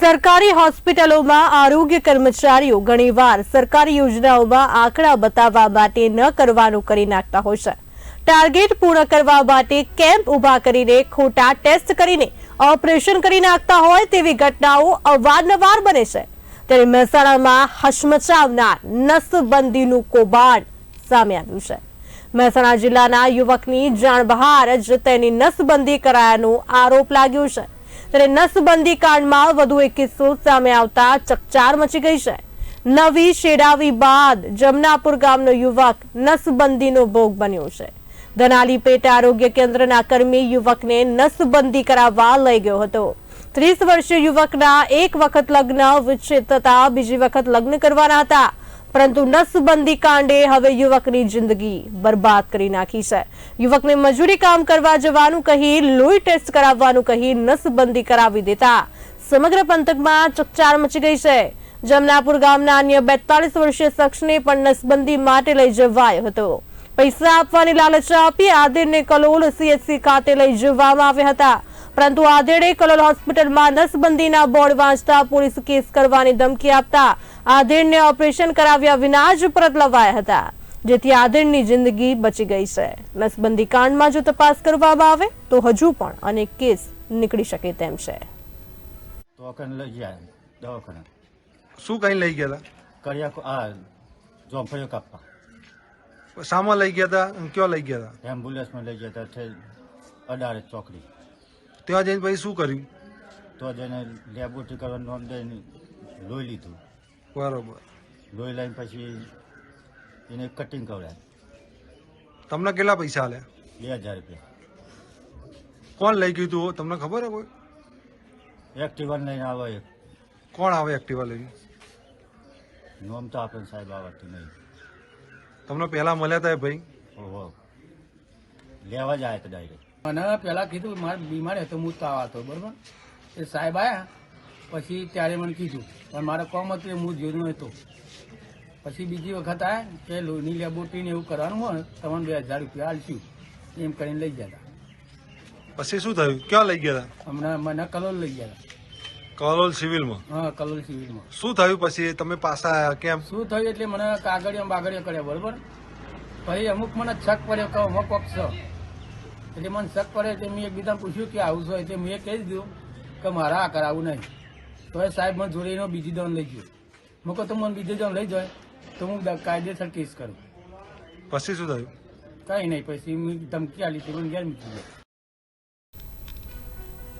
સરકારી હોસ્પિટલોમાં આરોગ્ય કર્મચારીઓ ઘણીવાર સરકારી યોજનાઓમાં આંકડા બતાવવા માટે ન કરવાનું કરી નાખતા હોય છે. ટાર્ગેટ પૂર્ણ કરવા માટે કેમ્પ ઊભા કરીને ખોટા ટેસ્ટ કરીને ઓપરેશન કરી નાખતા હોય તેવી ઘટનાઓ અવારનવાર બને છે. ત્યારે મહેસાણામાં હચમચાવનાર નસબંધીનું કૌભાંડ સામે આવ્યું છે. મહેસાણા જિલ્લાના યુવકની જાણ બહાર જ તેની નસબંધી કરાયાનો આરોપ લાગ્યો છે. ત્યારે નસબંધી કાંડમાં વધુ એક કિસ્સો સામે આવતા ચકચાર મચી ગઈ છે. નવી શેડાવી બાદ જમનાપુર ગામનો યુવક નસબંધીનો ભોગ બન્યો છે. ધનાલી પેટા આરોગ્ય કેન્દ્રના કર્મી યુવકને નસબંધી કરાવવા લઈ ગયો હતો. ત્રીસ વર્ષીય યુવકના એક વખત લગ્ન વિચ્છેદ થતા બીજી વખત લગ્ન કરવાના હતા. પરંતુ નસબંધી કાંડે હવે યુવકની જિંદગી બરબાદ કરી નાખી છે. યુવકને મજૂરી કામ કરવા જવાનું કહી લોહી ટેસ્ટ કરાવવાનું કહી નસબંધી કરાવી દેતા. સમગ્ર પંથકમાં ચકચાર મચી ગઈ છે. જમનાપુર ગામના અન્ય બેતાલીસ વર્ષીય શખ્સને પણ નસબંધી માટે લઈ જવાયો હતો. પૈસા આપવાની લાલચ આપી આદિરને કલોલ સીએચસી ખાતે લઈ જવામાં આવ્યા હતા. પરંતુ આધેડે કલોલ હોસ્પિટલમાં નસબંધીના બોર્ડ વાંચતા પોલીસ કેસ કરવાની ધમકી આપતા આધેડને ઓપરેશન કરાવ્યા વિના જ પરત લવાયા હતા જેથી આધેડની જિંદગી બચી ગઈ છે. નસબંધી કાંડમાં જો તપાસ કરવામાં આવે તો હજુ પણ અનેક કેસ નીકળી શકે તેમ છે. શું કઈ લઈ ગયા કર્યા કો- કાપવા. હતા શામાં લઈ ગયા હતા અને લઈ ગયા હતા એમ્બ્યુલન્સમાં લઈ અડારે ચોકડી. ત્યાં જઈને પછી શું કર્યું? તો જઈને લેબોરેટરી કરવા નોંધ દઈને લોહી લીધું. બરોબર. લોહી લઈને પછી એને કટિંગ કરાય તમને કેટલા પૈસા આલે બે હજાર રૂપિયા. કોણ લઈ ગયું તું? તમને ખબર હે કોઈ? એક્ટિવા લઈને આવે એક. કોણ આવે એક્ટિવા લઈને? નોમ તો આપણે સાહેબ આવડતું નહીં. તમને પહેલા મળ્યા હતા ભાઈ? ઓહો. લેવા જાય તો ડાયરેક્ટ મને પહેલાં કીધું મારે બીમાર હતો હું તાવ હતો બરોબર? એ સાહેબ આવ્યા પછી ત્યારે મને કીધું પણ મારે કોમ હતું એ હું જોયું હતો પછી બીજી વખત આવ્યા કે લોહીની લેબોરેટરીને એવું કરવાનું હોય તમને બે હજાર રૂપિયા આલશું. એમ કરીને લઈ ગયા પછી શું થયું? ક્યાં લઈ ગયા હમણાં મને કલોલ લઈ ગયા કલોલ સિવિલમાં? હા કલોલ સિવિલમાં. શું થયું પછી? તમે પાછા આયા કેમ? શું થયું એટલે મને કાગળિયા બાગળિયા કર્યા બરોબર? પછી અમુક મને છક પડ્યો કે અમુક પક્ષ એટલે મને શક પડે એટલે મેં એકબીજાને પૂછ્યું કે આવું છે. એટલે મેં કહી દીધું કે મારે આ કરાવવું નહીં. તો એ સાહેબ મને જોડે એનો બીજી દોન લઈ ગયો. મેં કહું તો મને બીજી દોન લઈ જાય તો હું કાયદેસર કેસ કરું. પછી શું થયું? કઈ નહીં પછી મેં ધમકી આલી હતી મને ઘેર મૂકી